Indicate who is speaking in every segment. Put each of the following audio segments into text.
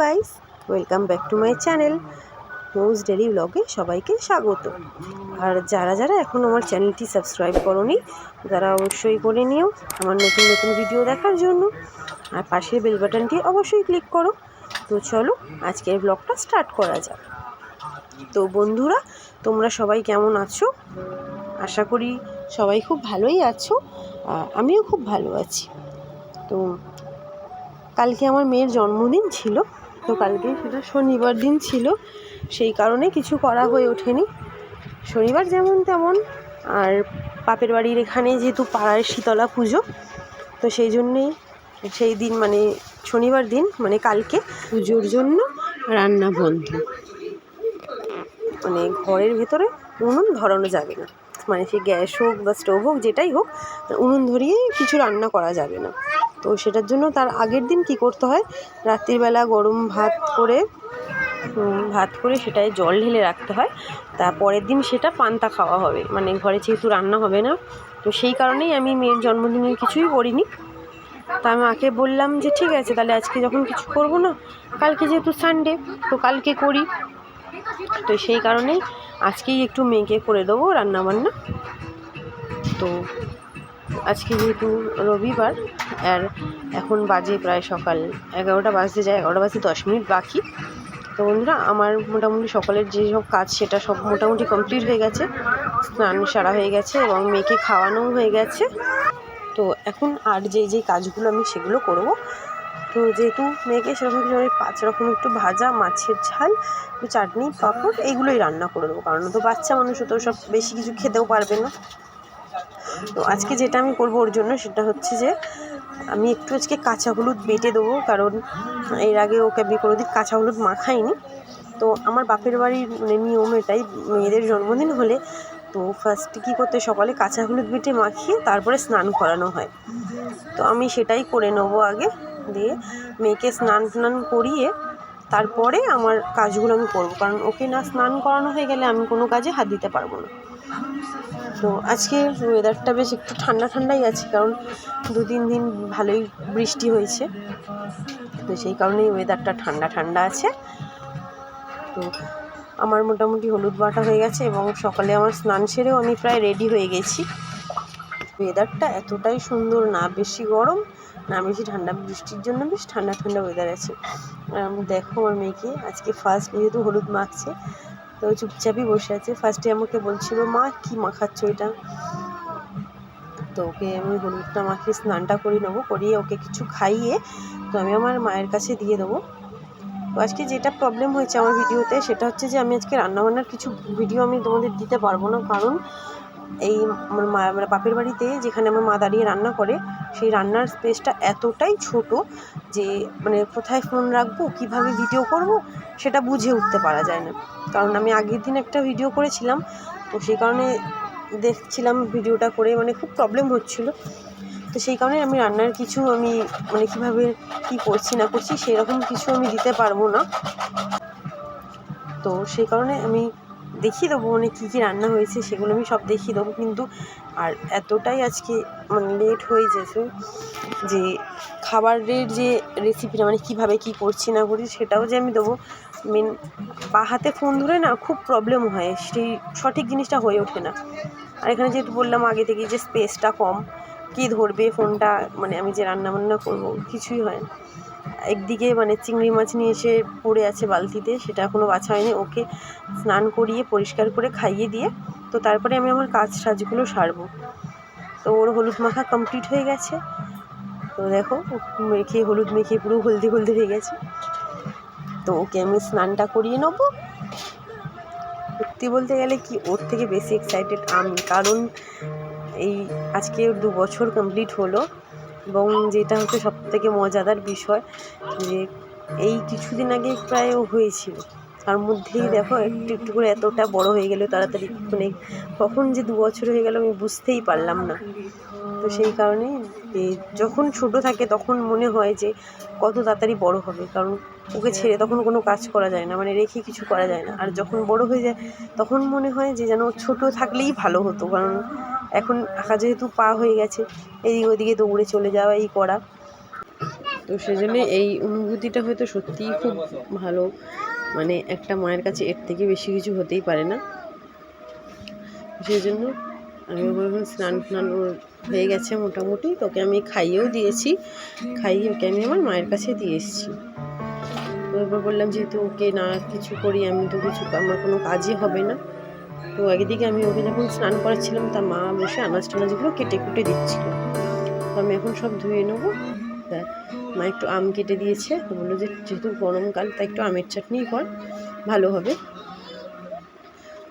Speaker 1: Guys, welcome back to my channel Moj daily ব্লগে সবাইকে স্বাগত। আর যারা যারা এখন আমার চ্যানেলটি সাবস্ক্রাইব করনি, তারা অবশ্যই করে নিও আমার নতুন নতুন ভিডিও দেখার জন্য। আর পাশের বেল বাটনটি অবশ্যই ক্লিক করো। তো চলো, আজকের ব্লগটা স্টার্ট করা যাক। তো বন্ধুরা, তোমরা সবাই কেমন আছো? আশা করি সবাই খুব ভালোই আছো আমিও খুব ভালো আছি। তো কালকে আমার মেয়ের জন্মদিন ছিল। তো কালকে সেটা শনিবার দিন ছিল। সেই কারণে কিছু করা হয়ে ওঠেনি। শনিবার যেমন তেমন, আর বাপের বাড়ির এখানে যেহেতু পাড়ায় শীতলা পুজো, তো সেই জন্যেই সেই দিন মানে শনিবার দিন মানে কালকে পুজোর জন্য রান্না বন্ধ। মানে ঘরের ভেতরে উনুন ধরানো যাবে না। মানে সে গ্যাস হোক বা স্টোভ হোক, যেটাই হোক, উনুন ধরিয়ে কিছু রান্না করা যাবে না। তো সেটার জন্য তার আগের দিন কি করতে হয়? রাত্রিবেলা গরম ভাত করে ভাত করে সেটায় জল ঢেলে রাখতে হয়। তা পরের দিন সেটা পান্তা খাওয়া হবে। মানে ঘরে যেহেতু রান্না হবে না, তো সেই কারণেই আমি মেয়ের জন্মদিনের কিছুই করিনি। তা আমি মাকে বললাম যে, ঠিক আছে, তাহলে আজকে যখন কিছু করব না, কালকে যেহেতু সানডে তো কালকে করি। তো সেই কারণেই আজকেই একটু মেয়েকে করে দেবো রান্নাবান্না। তো আজকে যেহেতু রবিবার, আর এখন বাজে প্রায় সকাল এগারোটা বাজতে যায়, এগারোটা বাজতে দশ মিনিট বাকি। তো বন্ধুরা, আমার মোটামুটি সকালের যে সব কাজ, সেটা সব মোটামুটি কমপ্লিট হয়ে গেছে। স্নান সারা হয়ে গেছে এবং মেয়েকে খাওয়ানোও হয়ে গেছে। তো এখন আর যেই যেই কাজগুলো আমি সেগুলো করব। তো যেহেতু মেয়েকে সেরকম কিছু পাঁচ রকম একটু ভাজা মাছের ঝাল চাটনি, পাঁপড়, এইগুলোই রান্না করে দেবো। কারণ তো বাচ্চা মানুষ ও তো সব বেশি কিছু খেতেও পারবে না। তো আজকে যেটা আমি করব ওর জন্য সেটা হচ্ছে যে, আমি একটু আজকে কাঁচা হলুদ বেটে দেবো, কারণ এর আগে ওকে আমি কোনোদিন কাঁচা হলুদ মাখাইনি। তো আমার বাপের বাড়ির মানে নিয়ম এটাই, মেয়েদের জন্মদিন হলে তো ফার্স্ট কী করতে সকালে কাঁচা হলুদ বেটে মাখিয়ে তারপরে স্নান করানো হয়। তো আমি সেটাই করে নেব আগে, দিয়ে মেয়েকে স্নান টান করিয়ে তারপরে আমার কাজগুলো আমি করব। কারণ ওকে না স্নান করানো হয়ে গেলে আমি কোনো কাজে হাত দিতে পারব না। তো আজকে ওয়েদারটা বেশ একটু ঠান্ডা ঠান্ডাই আছে, কারণ দু তিন দিন ভালোই বৃষ্টি হয়েছে। তো সেই কারণেই ওয়েদারটা ঠান্ডা ঠান্ডা আছে। তো আমার মোটামুটি হলুদ বাটা হয়ে গেছে এবং সকালে আমার স্নান সেরেও আমি প্রায় রেডি হয়ে গেছি। ওয়েদারটা এতটাই সুন্দর, না বেশি গরম, না বেশি ঠান্ডা। বৃষ্টির জন্য বেশ ঠান্ডা ঠান্ডা ওয়েদার আছে। দেখো আমার মেয়েকে আজকে ফার্স্ট যেহেতু হলুদ মাখছে তো চুপচাপই বসে আছে। ফার্স্টে আমাকে বলছিল, মা, কি মাখাচ্ছ এটা? তো ওকে আমি হলুদটা মাখিয়ে স্নানটা করে নেব, করিয়ে ওকে কিছু খাইয়ে তো আমি আমার মায়ের কাছে দিয়ে দেবো। তো আজকে যেটা প্রবলেম হয়েছে আমার ভিডিওতে সেটা হচ্ছে যে আমি আজকে রান্নাবান্নার কিছু ভিডিও আমি তোমাদের দিতে পারব না। কারণ এই আমার মা মানে বাপের বাড়িতে যেখানে আমার মা দাঁড়িয়ে রান্না করে, সেই রান্নার স্পেসটা এতটাই ছোট যে মানে কোথায় ফোন রাখব, কীভাবে ভিডিও করব, সেটা বুঝে উঠতে পারা যায় না। কারণ আমি আগের দিন একটা ভিডিও করেছিলাম, তো সেই কারণে দেখছিলাম ভিডিওটা করে মানে খুব প্রবলেম হচ্ছিল। তো সেই কারণে আমি রান্নার কিছু আমি মানে কীভাবে কী করছি, না করছি, সেরকম কিছু আমি দিতে পারব না। তো সেই কারণে আমি দেখিয়ে দেবো মানে কী কী রান্না হয়েছে সেগুলো আমি সব দেখিয়ে দেবো। কিন্তু আর এতটাই আজকে মানে লেট হয়ে গেছে যে খাবারের যে রেসিপিটা মানে কীভাবে কী করছি না করছি সেটাও যে আমি দেবো। মেন বা হাতে ফোন ধরে না খুব প্রবলেম হয়, সেই সঠিক জিনিসটা হয়ে ওঠে না। আর এখানে যেহেতু বললাম আগে থেকে যে স্পেসটা কম, কী ধরবে ফোনটা মানে আমি যে রান্না বান্না করব, কিছুই হয় না। একদিকে মানে চিংড়ি মাছ নিয়ে এসে পড়ে আছে বালতিতে, সেটা এখনও বাছা হয়নি, ওকে স্নান করিয়ে পরিষ্কার করে খাইয়ে দিয়ে, তো তারপরে আমি আমার কাজ সাজগুলো সারবো। তো ওর হলুদ মাখা কমপ্লিট হয়ে গেছে। তো দেখো মেখে, হলুদ মেখে পুরো হলদি হলদি হয়ে গেছে। তো ওকে আমি স্নানটা করিয়ে নেব। সত্যি বলতে গেলে কি, ওর থেকে বেশি এক্সাইটেড আমি, কারণ এই আজকে দু বছর কমপ্লিট হলো। এবং যেটা হচ্ছে সব থেকে মজাদার বিষয় যে এই কিছুদিন আগে প্রায় হয়েছিল। তার মধ্যেই দেখো একটু একটু করে এতটা বড় হয়ে গেল তাড়াতাড়ি মানে কখন যে দু বছর হয়ে গেল আমি বুঝতেই পারলাম না। তো সেই কারণে যখন ছোট থাকে তখন মনে হয় যে কত তাড়াতাড়ি বড় হবে। কারণ ওকে ছেড়ে তখন কোনো কাজ করা যায় না মানে রেখে কিছু করা যায় না। আর যখন বড় হয়ে যায় তখন মনে হয় যে যেন ছোট থাকলেই ভালো হতো। কারণ এখন আঁকা যেহেতু পা হয়ে গেছে, এদিক ওদিকে দৌড়ে চলে যাওয়া এই করা। তো তো সেই জন্য এই অনুভূতিটা হয়তো সত্যিই খুব ভালো। মানে একটা মায়ের কাছে এর থেকে বেশি কিছু হতেই পারে না। সেই জন্য আমি ওর এখন স্নান ফ্নান হয়ে গেছে মোটামুটি, তোকে আমি খাইয়েও দিয়েছি। খাইয়ে ওকে আমি আমার মায়ের কাছে দিয়ে এসেছি। তারপর বললাম যেহেতু ওকে না কিছু করি, আমি তো কিছু, আমার কোনো কাজই হবে না। তো একদিকে আমি ওকে যখন স্নান করাচ্ছিলাম তা মা বসে আনাজ টানাজগুলো কেটে কুটে দিচ্ছিল। তো আমি এখন সব ধুয়ে নেব। মা একটু আম কেটে দিয়েছে। তো বলল যে যেহেতু গরমকাল তাই একটু আমের চাটনি কর, ভালো হবে।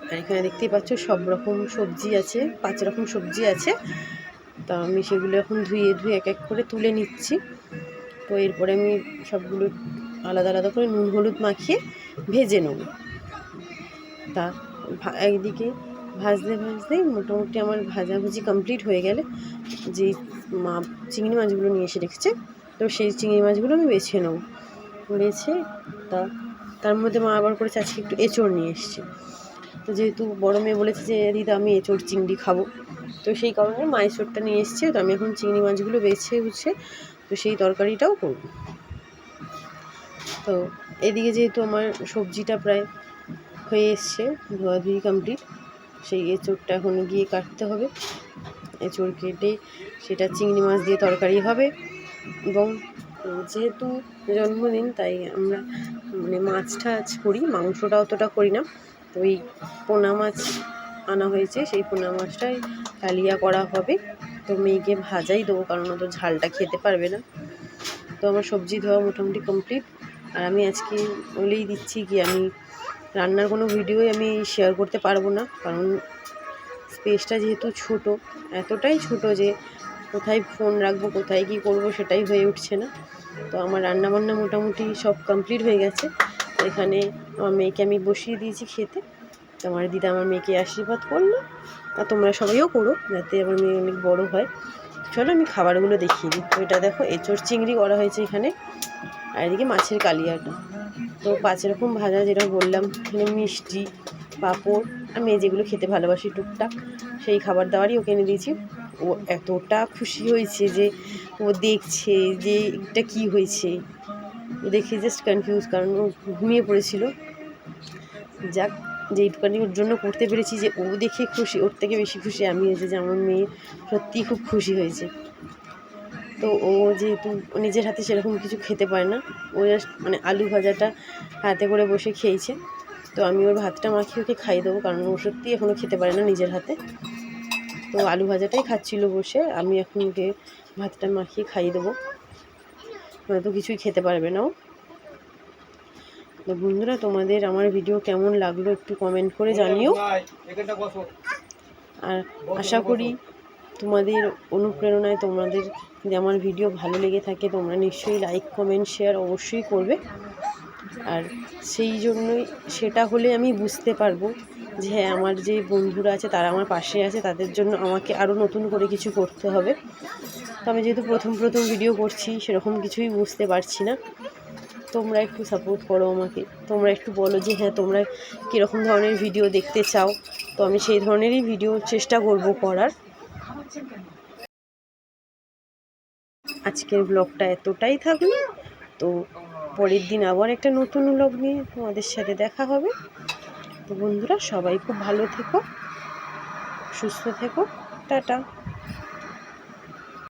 Speaker 1: আর এখানে দেখতেই পাচ্ছ সব রকম সবজি আছে, পাঁচ রকম সবজি আছে। তা আমি সেগুলো এখন ধুয়ে ধুয়ে এক এক করে তুলে নিচ্ছি। তো এরপরে আমি সবগুলো আলাদা আলাদা করে নুন, হলুদ মাখিয়ে ভেজে নেব। তা একদিকে ভাজতে ভাজতে মোটামুটি আমার ভাজাভুজি কমপ্লিট হয়ে গেলে যে মা চিংড়ি মাছগুলো নিয়ে এসে রেখেছে, তো সেই চিংড়ি মাছগুলো আমি বেছে নেব। বেছে তা, তার মধ্যে মা আবার করেছে আজকে একটু এঁচড় নিয়ে এসছে। তো যেহেতু বড় মেয়ে বলেছে যে, দিদা, আমি এঁচড় চিংড়ি খাব। তো সেই কারণে মা এঁচড়টা নিয়ে এসছে, তো আমি এখন চিংড়ি মাছগুলো বেছে বুঝছে তো সেই তরকারিটাও করব। তো এদিকে যেহেতু আমার সবজিটা প্রায় হয়ে এসছে ধোয়াধুয়ি কমপ্লিট সেই এঁচড়টা এখন গিয়ে কাটতে হবে। এঁচড় কেটে সেটা চিংড়ি মাছ দিয়ে তরকারি হবে। এবং যেহেতু জন্মদিন, তাই আমরা মানে মাছ টাছ করি, মাংসটা অতটা করি না। তো ওই পোনা মাছ আনা হয়েছে, সেই পোনা মাছটাই কালিয়া করা হবে। তো মেয়েকে ভাজাই দেবো, কারণ ও তো ঝালটা খেতে পারবে না। তো আমার সবজি ধোয়া মোটামুটি কমপ্লিট আর আমি আজকে বলেই দিচ্ছি কি, আমি রান্নার কোনো ভিডিওই আমি শেয়ার করতে পারব না, কারণ স্পেসটা যেহেতু ছোট, এতটাই ছোট যে কোথায় ফোন রাখব, কোথায় কী করব সেটাই হয়ে উঠছে না। তো আমার রান্না বান্না মোটামুটি সব কমপ্লিট হয়ে গেছে। এখানে আমার মেয়েকে আমি বসিয়ে দিয়েছি খেতে। তো আমার দিদা আমার মেয়েকে আশীর্বাদ করল। আর তোমরা সবাইও করো, যাতে আমার মেয়ে অনেক বড় হয়। চলো আমি খাবারগুলো দেখিয়ে দিই। তো এটা দেখো, এঁচড় চিংড়ি করা হয়েছে এখানে। আর এদিকে মাছের কালিয়াটা। তো পাঁচ রকম ভাজা, যেটা বললাম, এখানে মিষ্টি, পাঁপড় আর মেয়ে যেগুলো খেতে ভালোবাসি টুকটাক, সেই খাবার দাবারই ওকে এনে দিয়েছি। ও এতটা খুশি হয়েছে যে ও দেখছে যে এটা কী হয়েছে। ও দেখে জাস্ট কনফিউজ কারণ ও ঘুমিয়ে পড়েছিল। যাক যেইটুকানি ওর জন্য করতে পেরেছি যে ও দেখে খুশি, ওর থেকে বেশি খুশি আমি হয়েছে যে আমার মেয়ে সত্যিই খুব খুশি হয়েছে। তো ও যেহেতু নিজের হাতে সেরকম কিছু খেতে পারে না, ও জাস্ট মানে আলু ভাজাটা হাতে করে বসে খেয়েছে। তো আমি ওর ভাতটা মাখিয়ে ওকে খাইয়ে দেবো, কারণ ও সত্যি এখনও খেতে পারে না নিজের হাতে। তো আলু ভাজাটাই খাচ্ছিল বসে, আমি এখন ওকে ভাতটা মাখিয়ে খাইয়ে দেবো। নয়তো কিছুই খেতে পারবে না ও। তো বন্ধুরা, তোমাদের আমার ভিডিও কেমন লাগল একটু কমেন্ট করে জানিও। আর আশা করি তোমাদের অনুপ্রেরণায় তোমাদের যদি আমার ভিডিও ভালো লেগে থাকে, তোমরা নিশ্চয়ই লাইক কমেন্ট শেয়ার অবশ্যই করবে। আর সেই জন্যই সেটা হলে আমি বুঝতে পারব যে হ্যাঁ আমার যে বন্ধুরা আছে, তারা আমার পাশে আছে, তাদের জন্য আমাকে আরও নতুন করে কিছু করতে হবে। তো আমি যেহেতু প্রথম প্রথম ভিডিও করছি, সেরকম কিছুই বুঝতে পারছি না। তোমরা একটু সাপোর্ট করো আমাকে। তোমরা একটু বলো যে হ্যাঁ তোমরা কীরকম ধরনের ভিডিও দেখতে চাও? তো আমি সেই ধরনেরই ভিডিও চেষ্টা করব করার। আজকের ব্লগটা এতটাই থাকল। তো পরের দিন আবার একটা নতুন ব্লগ নিয়ে তোমাদের সাথে দেখা হবে। তো বন্ধুরা, সবাই খুব ভালো থেকো, সুস্থ থেকো। টাটা।